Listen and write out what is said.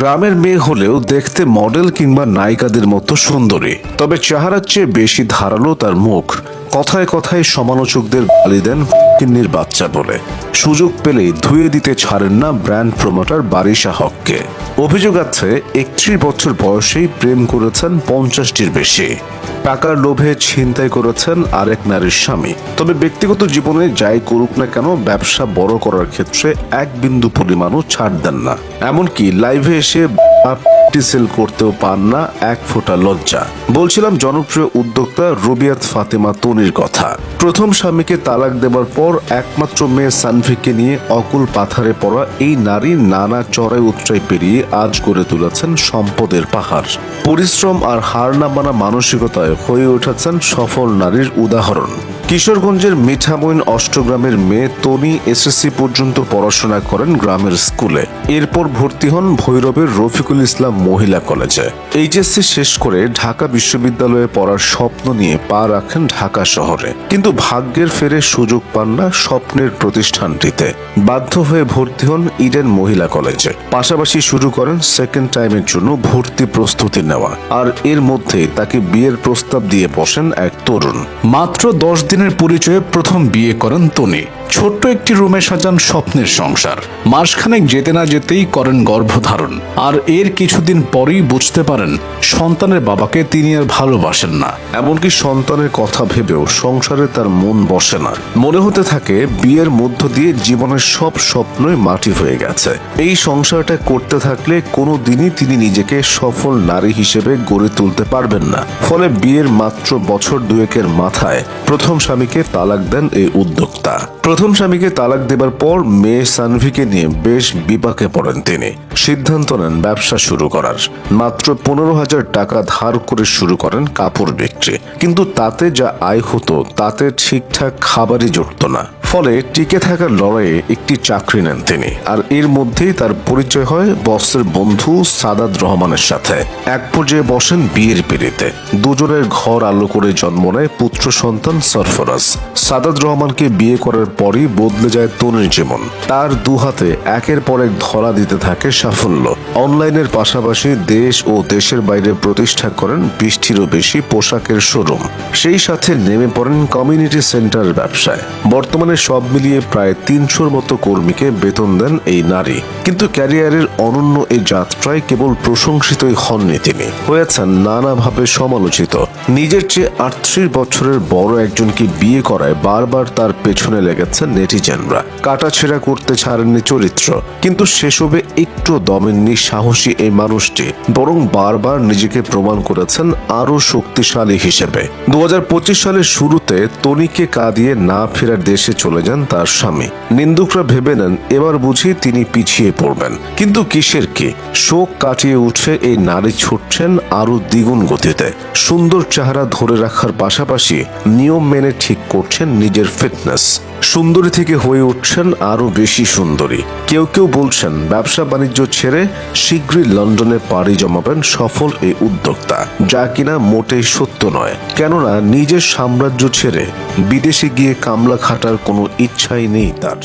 গ্রামের মেয়ে হলেও দেখতে মডেল কিংবা নায়িকাদের মতো সুন্দরী। তবে চেহারার চেয়ে বেশি ধারালো তার মুখ। কথায় কথায় সমালোচকদের বালি দেন কিন্নির বাচ্চা বলে। সুযোগ পেলেই ধুয়ে দিতে ছাড়েন না ব্র্যান্ড প্রমোটার বারিশা হককে। অভিযোগ আছে, একত্রিশ বছর বয়সেই প্রেম করেছেন পঞ্চাশটির বেশি। টাকার লোভে ছিনতাই করেছেন আরেক নারীর স্বামী। তবে ব্যক্তিগত জীবনে যাই করুক না কেন, ব্যবসা বড় করার ক্ষেত্রে এক বিন্দু পরিমাণও ছাড় দেন না। এমনকি লাইভে এসে সেল করতেও পান না, এক ফোঁটা লজ্জা। বলছিলাম জনপ্রিয় উদ্যোক্তা রবিয়াত ফাতেমা তনির কথা। প্রথম স্বামীকে তালাক দেবার পর একমাত্র মেয়ে সানভিকে নিয়ে অকুল পাথারে পড়া এই নারী নানা চড়াই উচ্চাই পেরিয়ে আজ গড়ে তুলেছেন সম্পদের পাহাড়। পরিশ্রম আর হার না মানা মানসিকতায় হয়ে উঠেছেন সফল নারীর উদাহরণ। কিশোরগঞ্জের মিঠামইন অষ্টগ্রামের মেয়ে তনি এসএসসি পর্যন্ত পড়াশোনা করেন গ্রামের স্কুলে। এরপর ভর্তি হন ভৈরবের রফিকুল ইসলাম মহিলা কলেজে। এইচএসসি শেষ করে ঢাকা বিশ্ববিদ্যালয়ে পড়ার স্বপ্ন নিয়ে পা রাখেন ঢাকা শহরে। কিন্তু ভাগ্যের ফেরে সুযোগ পান না স্বপ্নের প্রতিষ্ঠানটিতে। বাধ্য হয়ে ভর্তি হন ইডেন মহিলা কলেজে। পাশাপাশি শুরু করেন সেকেন্ড টাইমের জন্য ভর্তি প্রস্তুতি নেওয়া। আর এর মধ্যেই তাকে বিয়ের প্রস্তাব দিয়ে বসেন এক তরুণ। মাত্র দশ দিনের পরিচয়ে প্রথম বিয়ে করেন তনি। ছোট্ট একটি রুমে সাজান স্বপ্নের সংসার। মাসখানেক যেতে না যেতেই করেন গর্ভধারণ। আর এর কিছুদিন পরেই বুঝতে পারেন, সন্তানের বাবাকে তিনি আর ভালোবাসেন না। এমনকি সন্তানের কথা ভেবেও সংসারে তার মন বসে না। মনে হতে থাকে, বিয়ের মধ্য দিয়ে জীবনের সব স্বপ্নই মাটি হয়ে গেছে। এই সংসারটা করতে থাকলে কোনো দিনই তিনি নিজেকে সফল নারী হিসেবে গড়ে তুলতে পারবেন না। ফলে বিয়ের মাত্র বছর দুয়েকের মাথায় প্রথম স্বামীকে তালাক দেন এই উদ্যোক্তা। প্রথম স্বামীকে তালাক দেবার পর মেয়ে সানভিকে নিয়ে বেশ বিপাকে পড়েন তিনি। সিদ্ধান্ত নেন ব্যবসা শুরু করার। মাত্র পনেরো হাজার টাকা ধার করে শুরু করেন কাপড় বিক্রি। কিন্তু তাতে যা আয় হতো, তাতে ঠিকঠাক খাবারই জুটত না। ফলে টিকে থাকার লড়াইয়ে একটি চাকরি নেন তিনি। আর এর মধ্যেই তার পরিচয় হয় বসের বন্ধু সাদাত রহমানের সাথে। এক পর্যায়ে বসেন বিয়ের পিড়িতে। দুজনের ঘর আলো করে জন্ম নেয় পুত্র সন্তান সরফরাজ। সাদাত রহমানকে বিয়ে করার পরই বদলে যায় তনুর জীবন। তার দু হাতে একের পর এক ধরা দিতে থাকে সাফল্য। অনলাইনের পাশাপাশি দেশ ও দেশের বাইরে প্রতিষ্ঠা করেন বৃষ্টিরও বেশি পোশাকের শোরুম। সেই সাথে নেমে পড়েন কমিউনিটি সেন্টার ব্যবসায়। বর্তমানে সব মিলিয়ে প্রায় তিনশোর মতো কর্মীকে বেতন দেন এই নারী। কিন্তু ক্যারিয়ারের অনন্য এই যাত্রায় কেবল প্রশংসিতই হননি তিনি। হয়েছেন নানাভাবে সমালোচিত। নিজের চেয়ে আটত্রিশ বছরের বড় একজনকে বিয়ে করায় বারবার তার পেছনে লেগেছেন নেটিজেনরা। কাটাছেড়া করতে ছাড়েননি চরিত্র। কিন্তু সেসবে একটু দমেননি সাহসী এই মানুষটি। বরং বারবার নিজেকে প্রমাণ করেছেন আরও শক্তিশালী হিসেবে। দু হাজার পঁচিশ সালের শুরুতে তনিকে কাঁদিয়ে না ফেরার দেশে চলে যান তার স্বামী। নিন্দুকরা ভেবে নেন, এবার বুঝি তিনি পিছিয়ে পড়বেন। কিন্তু কিসের কি? শোক কাটিয়ে উঠে এই নারী ছুটছেন আরও দ্বিগুণ গতিতে। সুন্দর চেহারা ধরে রাখার পাশাপাশি নিয়ম মেনে ঠিক করছেন নিজের ফিটনেস। সুন্দরী থেকে হয়ে উঠছেন আরও বেশি সুন্দরী। কেউ কেউ বলছেন, ব্যবসা বাণিজ্য ছেড়ে শীঘ্রই লন্ডনে পাড়ি জমাবেন সফল এই উদ্যোক্তা, যা কিনা মোটেই সত্য নয়। কেননা নিজের সাম্রাজ্য ছেড়ে বিদেশে গিয়ে কামলা খাটার কোনো ইচ্ছাই নেই তার।